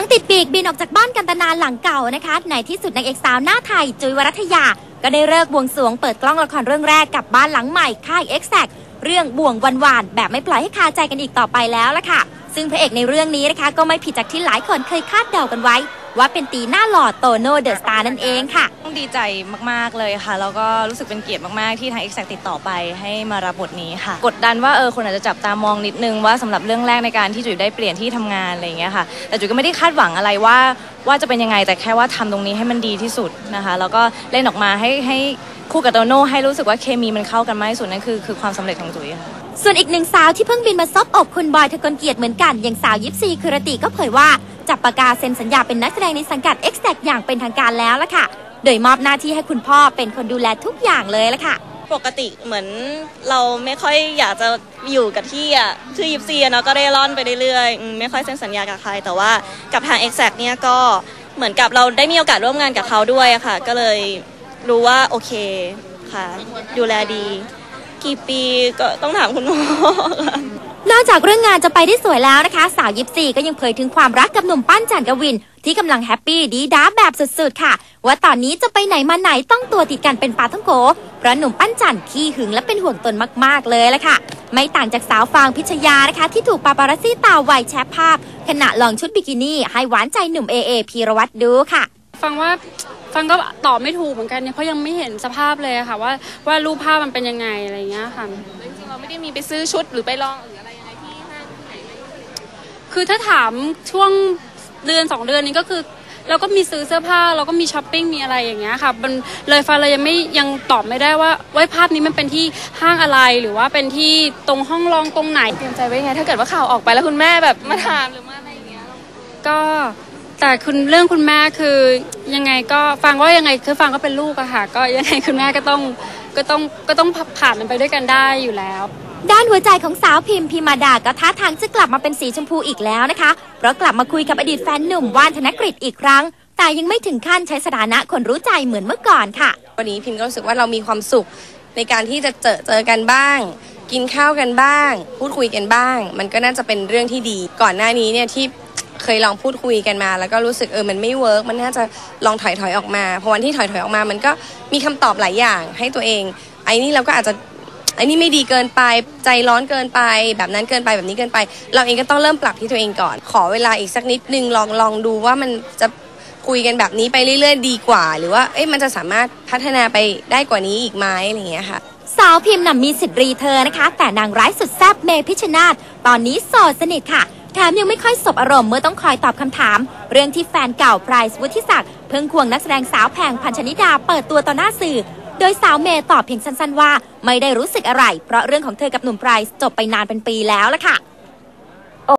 งติดปีกบินออกจากบ้านกันตนานหลังเก่านะคะในที่สุดนางเอกสาวหน้าไทย จุยวรัตยา ก็ได้เลิกบวงสรวงเปิดกล้องละครเรื่องแรกกับบ้านหลังใหม่ค่ายเอกแ c เรื่องบ่วงวันวานแบบไม่ปล่อยให้คาใจกันอีกต่อไปแล้วละค่ะ ซึ่งพระเอกในเรื่องนี้นะคะ ก็ไม่ผิดจากที่หลายคนเคยคาดเดากันไว้ ว่าเป็นตีหน้าหล่อโตโน่เดอะสตาร์นั่นเองค่ะ ต้องดีใจมากๆเลยค่ะ แล้วก็รู้สึกเป็นเกียรติมากๆ ที่ทาง Exact ติดต่อไปให้มารับบทนี้ค่ะ กดดันว่าเออคนอาจจะจับตามองนิดนึงว่าสำหรับเรื่องแรกในการที่จุ๋ยได้เปลี่ยนที่ทำงานอะไรอย่างเงี้ยค่ะ แต่จุ๋ยก็ไม่ได้คาดหวังอะไรว่าว่าจะเป็นยังไงแต่แค่ว่าทำตรงนี้ให้มันดีที่สุดนะคะ แล้วก็เล่นออกมาให้ให้ คู่กับโตโน่ให้รู้สึกว่าเคมีมันเข้ากันมากที่สุดนั่นคือคือความสำเร็จของจุ๋ยค่ะ ส่วนอีกหนึ่งสาวที่เพิ่งบินมาซบอกคุณบอยทะกลเกียรติเหมือนกัน อย่างสาวยิปซีคือรติก็เผยว่า จับปากกาเซ็นสัญญาเป็นนักแสดงในสังกัด X แ c อย่างเป็นทางการแล้วละค่ะ โดยมอบหน้าที่ให้คุณพ่อเป็นคนดูแลทุกอย่างเลยละค่ะ ปกติเหมือนเราไม่ค่อยอยากจะอยู่กับที่อะคือยิปซีอะเนาะก็ได้ร่อนไปเรื่อยๆอืมไม่ค่อยเซ็นสัญญากับใคร แต่ว่ากับทาง Exact เนี่ยก็เหมือนกับเราได้มีโอกาสร่วมงานกับเขาด้วยอะค่ะ ก็เลย รู้ว่าโอเคค่ะ ดูแลดี กี่ปีก็ต้องถามคุณหมอค่ะ นอกจากเรื่องงานจะไปได้สวยแล้วนะคะ สาวยิปซีก็ยังเผยถึงความรักกับหนุ่มปั้นจันกวิน ที่กำลังแฮปปี้ดีด้าแบบสุดๆ ค่ะ ว่าตอนนี้จะไปไหนมาไหนต้องตัวติดกันเป็นปลาท่องโกเพราะหนุ่มปั้นจันขี้หึงและเป็นห่วงตนมากๆเลยละค่ะ ไม่ต่างจากสาวฟางพิชยานะคะ ที่ถูกปาปารัสซี่ตาไวแชร์ภาพ ขณะลองชุดบิกินี่ให้หวานใจหนุ่มเอเอพีรวัตรดูค่ะ ฟังว่า ฟังก็ตอบไม่ถูกเหมือนกันเนี่ยเพราะยังไม่เห็นสภาพเลยอะค่ะว่าว่ารูปภาพมันเป็นยังไงอะไรอย่างเงี้ยค่ะจริงๆเราไม่ได้มีไปซื้อชุดหรือไปลองหรืออะไรยังไงที่ห้างที่ไหนไหมคือถ้าถามช่วงเดือนสองเดือนนี้ก็คือเราก็มีซื้อเสื้อผ้าเราก็มีช้อปปิ้งมีอะไรอย่างเงี้ยค่ะมันเลยฟังเรายังไม่ยังตอบไม่ได้ว่าว่าภาพนี้มันเป็นที่ห้างอะไรหรือว่าเป็นที่ตรงห้องรองตรงไหนเตรียมใจไว้ยังไง ถ้าเกิดว่าข่าวออกไปแล้วคุณแม่แบบมาถามหรือมาอะไรอย่างเงี้ยก็ แต่คุณเรื่องคุณแม่คือยังไงก็ฟังว่ายังไงคือฟังก็เป็นลูกอะค่ะ ก็ยังไงคุณแม่ก็ต้องก็ต้องก็ต้องผ่านมันไปด้วยกันได้อยู่แล้ว ด้านหัวใจของสาวพิมพ์พิมาดาก็ท่าทางจะกลับมาเป็นสีชมพูอีกแล้วนะคะ เพราะกลับมาคุยกับอดีตแฟนหนุ่มว่านธนกฤษอีกครั้ง แต่ยังไม่ถึงขั้นใช้สถานะคนรู้ใจเหมือนเมื่อก่อนค่ะ วันนี้พิมก็รู้สึกว่าเรามีความสุขในการที่จะเจอเจอกันบ้าง กินข้าวกันบ้าง พูดคุยกันบ้าง มันก็น่าจะเป็นเรื่องที่ดี ก่อนหน้านี้เนี่ยที่ เคยลองพูดคุยกันมา แล้วก็รู้สึกเออมันไม่เวิร์กมันน่าจะลองถอยถอยออกมาพอวันที่ถอยถอยออกมา มันก็มีคำตอบหลายอย่างให้ตัวเอง ไอ้นี่เราก็อาจจะไอ้นี่ไม่ดีเกินไปใจร้อนเกินไป แบบนั้นเกินไปแบบนี้เกินไป เราเองก็ต้องเริ่มปรับที่ตัวเองก่อน ขอเวลาอีกสักนิดนึงลองลองดูว่ามันจะคุยกันแบบนี้ไปเรื่อยๆ ดีกว่า หรือว่าเอ๊ะมันจะสามารถพัฒนาไปได้กว่านี้อีกไหมอะไรอย่างเงี้ยค่ะสาวพิมพ์น่ะมีสิทธิ์รีเธอร์นะคะ แต่นางร้ายสุดแซ่บเมพิชชนาธตอนนี้โสดสนิทค่ะ แถมยังไม่ค่อยสบอารมณ์เมื่อต้องคอยตอบคำถาม เรื่องที่แฟนเก่าไพรส์วุฒิศักดิ์เพิ่งควงนักแสดงสาวแพงพันชนิดาเปิดตัวต่อหน้าสื่อ โดยสาวเมย์ตอบเพียงสั้นๆว่า ไม่ได้รู้สึกอะไร เพราะเรื่องของเธอกับหนุ่มไพรส์จบไปนานเป็นปีแล้วล่ะค่ะ